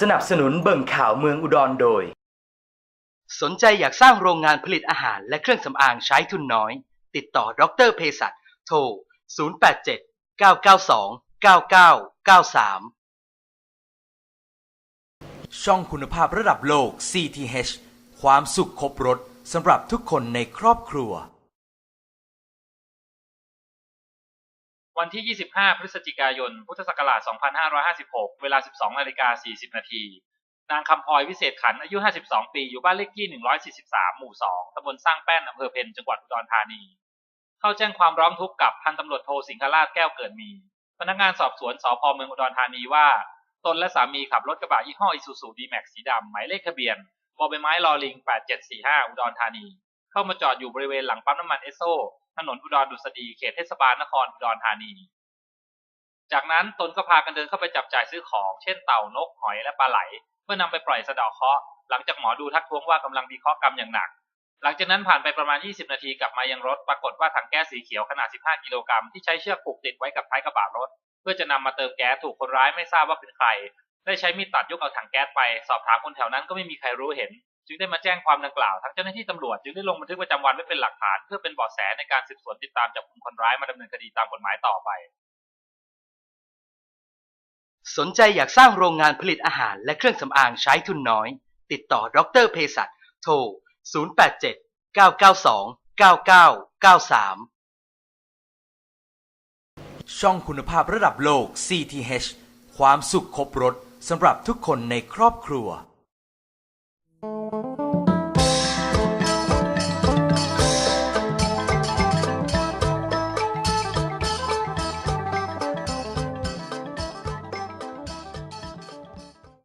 สนับสนุนเบิ่งข่าวเมืองอุดรโดย สนใจอยากสร้างโรงงานผลิตอาหารและเครื่องสำอางใช้ทุนน้อย ติดต่อดรเภสัชโทร 087 992 9993 ช่องคุณภาพระดับโลก CTH ความสุขครบรถสำหรับทุกคนในครอบครัว วันที่ 25 พฤศจิกายน พุทธศักราช 2556 เวลา 12นาฬิกา40 นาที นางคำพลอยวิเศษขัน อายุ 52 ปี อยู่บ้านเลขที่ 143 หมู่ 2 ตำบลสร้างแป้น อำเภอเพนจังหวัดอุดรธานี เข้าแจ้งความร้องทุกข์กับพันตำรวจโทสิงคราชแก้วเกิดมี พนักงานสอบสวนสพเมืองอุดรธานีว่า ตนและสามีขับรถกระบะยี่ห้ออิซูซูดีแม็กสีดำ หมายเลขทะเบียนบอใบไม้ลอลิง 8745 อุดรธานี เข้ามาจอดอยู่บริเวณหลังปั๊มน้ำมันเอสโซถนนอุดรดุษฎีเขตเทศบาลนครอุดรธานี จากนั้นตนก็พากันเดินเข้าไปจับจ่ายซื้อของ เช่นเต่านกหอยและปลาไหล เพื่อนำไปปล่อยสะเดาะเคราะห์หลังจากหมอดูทักท้วงว่ากำลังมีเคราะห์กรรมอย่างหนัก หลังจากนั้นผ่านไปประมาณ 20 นาทีกลับมายังรถปรากฏว่าถังแก๊สสีเขียวขนาด 15 กิโลกรัมที่ใช้เชือกผูกติดไว้กับท้ายกระบะรถ เพื่อจะนำมาเติมแก๊สถูกคนร้ายไม่ทราบว่าเป็นใคร ได้ใช้มีดตัดยกเอาถังแก๊สไป สอบถามคนแถวนั้นก็ไม่มีใครรู้เห็น จึงได้มาแจ้งความดังกล่าวทั้งเจ้าหน้าที่ตำรวจจึงได้ลงบันทึกประจำวันไว้เป็นหลักฐานเพื่อเป็นเบาะแสในการสืบสวนติดตามจับกลุ่มคนร้ายมาดำเนินคดีตามกฎหมายต่อไป สนใจอยากสร้างโรงงานผลิตอาหารและเครื่องสำอางใช้ทุนน้อย ติดต่อดรเภสัชโทร 087 992 9993 ช่องคุณภาพระดับโลก CTH ความสุขครบรถสำหรับทุกคนในครอบครัว